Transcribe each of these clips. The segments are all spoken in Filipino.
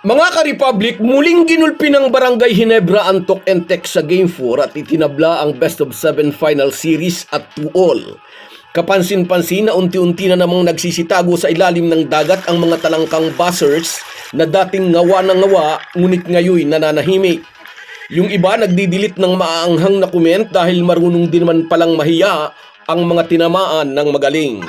Mga ka-Republic, muling ginulpi ng Barangay Hinebra ang Tok and Tek sa Game 4 at itinabla ang Best of 7 Final Series at 2 all. Kapansin-pansin na unti-unti na namang nagsisitago sa ilalim ng dagat ang mga talangkang buzzers na dating ngawa ng ngawa ngunit ngayon nananahimik. Yung iba nagdidilit ng maaanghang na comment dahil marunong din naman palang mahiya ang mga tinamaan ng magaling.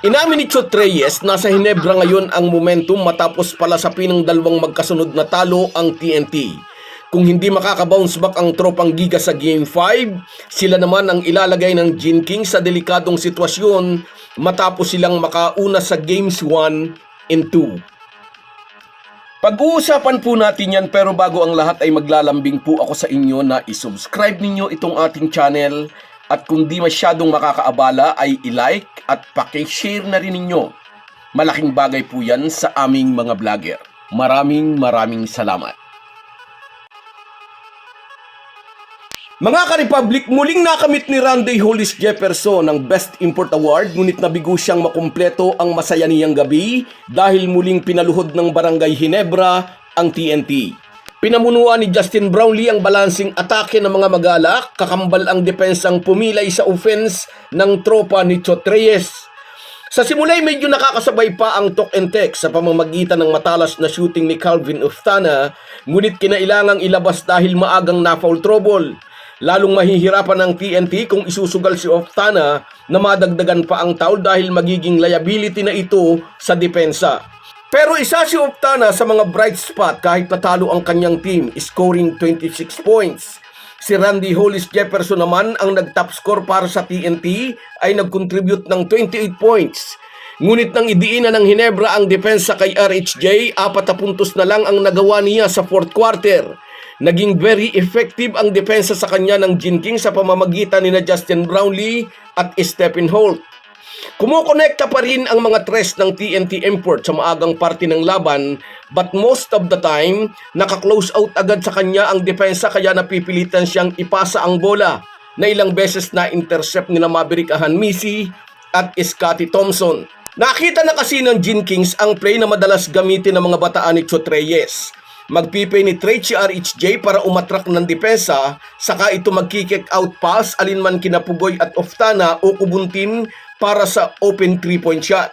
Inamin ni Chot Reyes, nasa Hinebra ngayon ang momentum matapos palasapin ng dalawang magkasunod na talo ang TNT. Kung hindi makakabounce back ang tropang giga sa Game 5, sila naman ang ilalagay ng Gin King sa delikadong sitwasyon matapos silang makauna sa Games 1 and 2. Pag-uusapan po natin yan pero bago ang lahat ay maglalambing po ako sa inyo na isubscribe ninyo itong ating channel at kung di masyadong makakaabala ay i-like at pakishare na rin ninyo. Malaking bagay po yan sa aming mga vlogger. Maraming maraming salamat. Mga ka-Republic, muling nakamit ni Randy Hollis Jefferson ang Best Import Award ngunit nabigo siyang makumpleto ang masaya niyang gabi dahil muling pinaluhod ng Barangay Hinebra ang TNT. Pinamunuan ni Justin Brownlee ang balancing atake ng mga magalak, kakambal ang depensang pumilay sa offense ng tropa ni Chot Reyes. Sa simulay medyo nakakasabay pa ang talk and text sa pamamagitan ng matalas na shooting ni Calvin Uftana, ngunit kinailangang ilabas dahil maagang na-foul trouble. Lalong mahihirapan ng TNT kung isusugal si Oftana na madagdagan pa ang taul dahil magiging liability na ito sa depensa. Pero isa si Oftana sa mga bright spot kahit natalo ang kanyang team, scoring 26 points. Si Randy Hollis Jefferson naman ang nag-top score para sa TNT ay nag-contribute ng 28 points. Ngunit nang idiinan ng Hinebra ang depensa kay RHJ, apat na puntos na lang ang nagawa niya sa fourth quarter. Naging very effective ang depensa sa kanya ng Jin King sa pamamagitan ni na Justin Brownlee at Stephen Holt. Kumukonekta pa rin ang mga tres ng TNT Import sa maagang parte ng laban but most of the time, naka-close out agad sa kanya ang depensa kaya napipilitan siyang ipasa ang bola na ilang beses na intercept ni na Maverick Ahanmisi at Scotty Thompson. Nakita na kasi ng Gin Kings ang play na madalas gamitin ng mga bataan ni Chot Reyes. Magpipenetrate si RHJ para umatrak ng depensa, saka ito magkikick out pass alinman kina Pugoy at Oftana o kubuntin para sa open 3-point shot.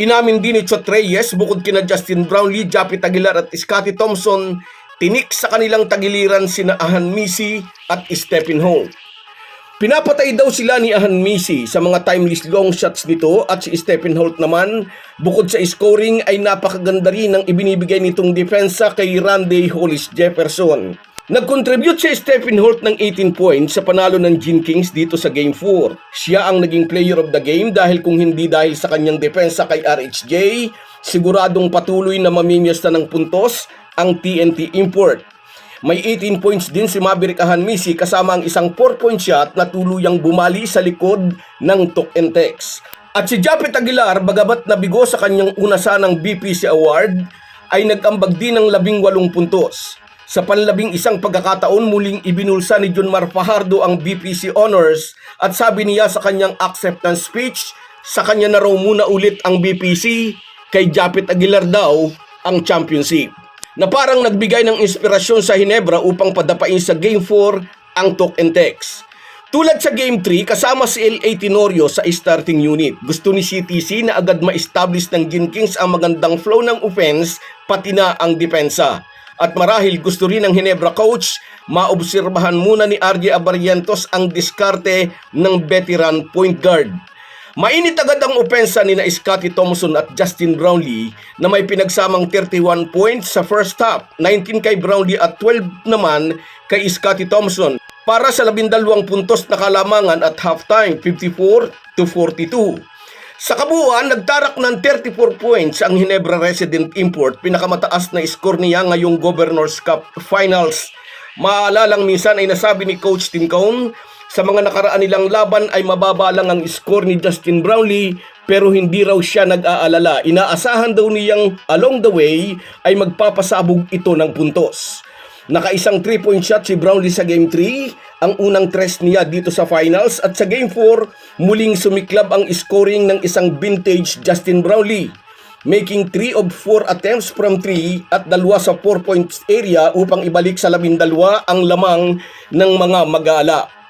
Inamin din ni Chot Reyes bukod kina Justin Brownlee, Japit Aguilar at Scotty Thompson, tinik sa kanilang tagiliran sina Ahan Misi at Stephen Holt. Pinapatay daw sila ni Ahan Misi sa mga timeless long shots nito at si Stephen Holt naman bukod sa scoring ay napakaganda rin ang ibinibigay nitong depensa kay Randy Hollis Jefferson. Nag-contribute si Stephen Holt ng 18 points sa panalo ng Gin Kings dito sa Game 4. Siya ang naging player of the game dahil kung hindi dahil sa kanyang depensa kay RHJ, siguradong patuloy na mamimiesta ng puntos ang TNT Import. May 18 points din si Maverick Ahanmisi kasama ang isang 4-point shot na tuluyang bumali sa likod ng Tok and Tex. At si Japet Aguilar, bagamat nabigo sa kanyang una sanang BPC Award, ay nag-ambag din ng 18 puntos. Sa panlabing isang pagkakataon muling ibinulsa ni Junmar Fajardo ang BPC Honors at sabi niya sa kanyang acceptance speech, sa kanya na raw muna ulit ang BPC, kay Japet Aguilar daw ang championship na parang nagbigay ng inspirasyon sa Hinebra upang padapain sa Game 4 ang Tok and Tex. Tulad sa Game 3, kasama si L.A. Tenorio sa starting unit. Gusto ni CTC na agad ma-establish ng Gin Kings ang magandang flow ng offense pati na ang depensa. At marahil gusto rin ng Hinebra coach, maobserbahan muna ni RJ Abarientos ang diskarte ng veteran point guard. Mainit agad ang opensa ni na Scotty Thompson at Justin Brownlee na may pinagsamang 31 points sa first half, 19 kay Brownlee at 12 naman kay Scotty Thompson para sa 12 puntos na kalamangan at halftime 54 to 42. Sa kabuuan, nagtarak ng 34 points ang Hinebra Resident Import, pinakamataas na score niya ngayong Governor's Cup Finals. Maalalang minsan ay nasabi ni Coach Tincone sa mga nakaraan nilang laban ay mababa lang ang score ni Justin Brownlee pero hindi raw siya nag-aalala. Inaasahan daw niyang along the way ay magpapasabog ito ng puntos. Nakaisang 3-point shot si Brownlee sa Game 3, ang unang tres niya dito sa finals at sa Game 4, muling sumiklab ang scoring ng isang vintage Justin Brownlee. making 3 of 4 attempts from 3 at dalawa sa 4 points area upang ibalik sa labindalwa ang lamang ng mga magala.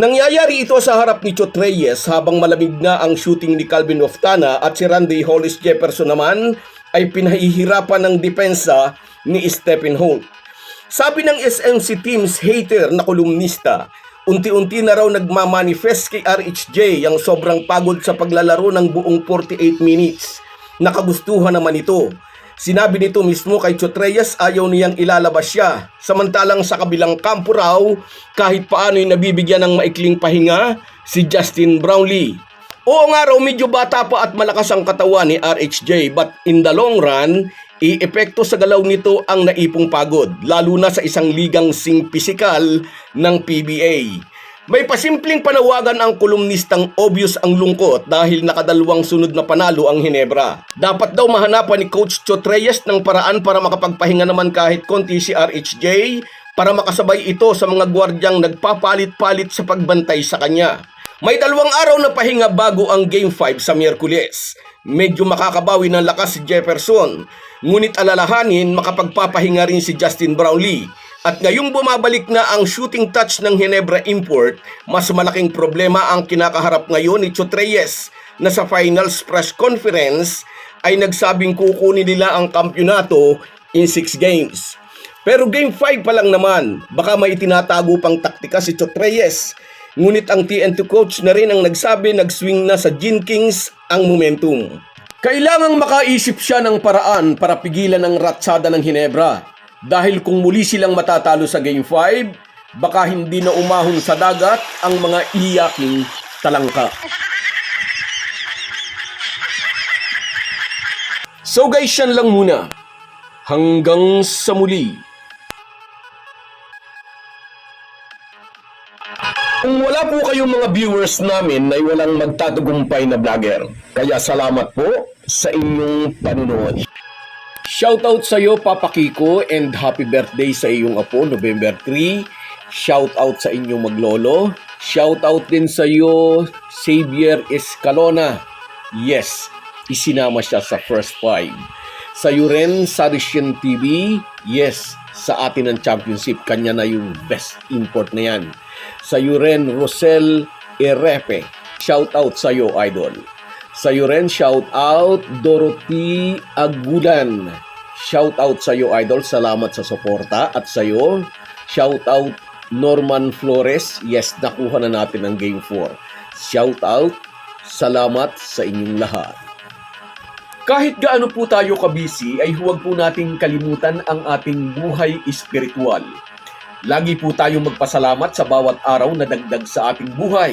Nangyayari ito sa harap ni Chot Reyes habang malamig na ang shooting ni Calvin Oftana at si Randy Hollis Jefferson naman ay pinahihirapan ng depensa ni Stephen Holt. Sabi ng SMC Teams hater na kolumnista, unti-unti na raw nagmamanifest kay RHJ ang sobrang pagod sa paglalaro ng buong 48 minutes. Nakagustuhan naman ito. Sinabi nito mismo kay Chot Reyes ayaw niyang ilalabas siya. Samantalang sa kabilang kampo raw, kahit paano'y nabibigyan ng maikling pahinga si Justin Brownlee. Oo nga raw medyo bata pa at malakas ang katawan ni RHJ but in the long run, iepekto sa galaw nito ang naipong pagod, lalo na sa isang ligang sing pisikal ng PBA. May pasimpleng panawagan ang kolumnistang obvious ang lungkot dahil nakadalawang sunod na panalo ang Hinebra. Dapat daw mahanapan ni Coach Chot Reyes ng paraan para makapagpahinga naman kahit konti si RHJ para makasabay ito sa mga gwardyang nagpapalit-palit sa pagbantay sa kanya. May dalawang araw na pahinga bago ang Game 5 sa Miyerkules. Medyo makakabawi ng lakas si Jefferson, ngunit alalahanin makapagpapahinga rin si Justin Brownlee. At ngayong bumabalik na ang shooting touch ng Hinebra Import, mas malaking problema ang kinakaharap ngayon ni Chot Reyes na sa finals press conference ay nagsabing kukunin nila ang kampyonato in 6 games. Pero game 5 pa lang naman, baka may itinatago pang taktika si Chot Reyes. Ngunit ang TNT coach na rin ang nagsabi nag-swing na sa Gin Kings ang momentum. Kailangang makaisip siya ng paraan para pigilan ang ratsada ng Hinebra. Dahil kung muli silang matatalo sa Game 5, baka hindi na umahon sa dagat ang mga iyaking talangka. So guys, yan lang muna. Hanggang sa muli. Kung wala po kayong mga viewers namin na walang magtatagumpay na vlogger, kaya salamat po sa inyong panunood. Shoutout sa iyo Papa Kiko and happy birthday sa iyong apo November 3. Shoutout sa inyong maglolo. Shoutout din sa iyo Xavier Escalona. Yes, isinama siya sa first five. Sa iyo rin Sarisian TV. Yes, sa atin ang championship kanya na yung best import na yan. Sa iyo rin Rosel Erepe. Shoutout sa iyo idol. Sa iyo rin, shout out Dorothy Agulan. Shout out sa iyo idol, salamat sa suporta at sa iyo shout out Norman Flores. Yes, nakuha na natin ang game 4. Shout out, salamat sa inyong lahat. Kahit gaano po tayo kabisi ay huwag po nating kalimutan ang ating buhay espiritual. Lagi po tayong magpasalamat sa bawat araw na dagdag sa ating buhay.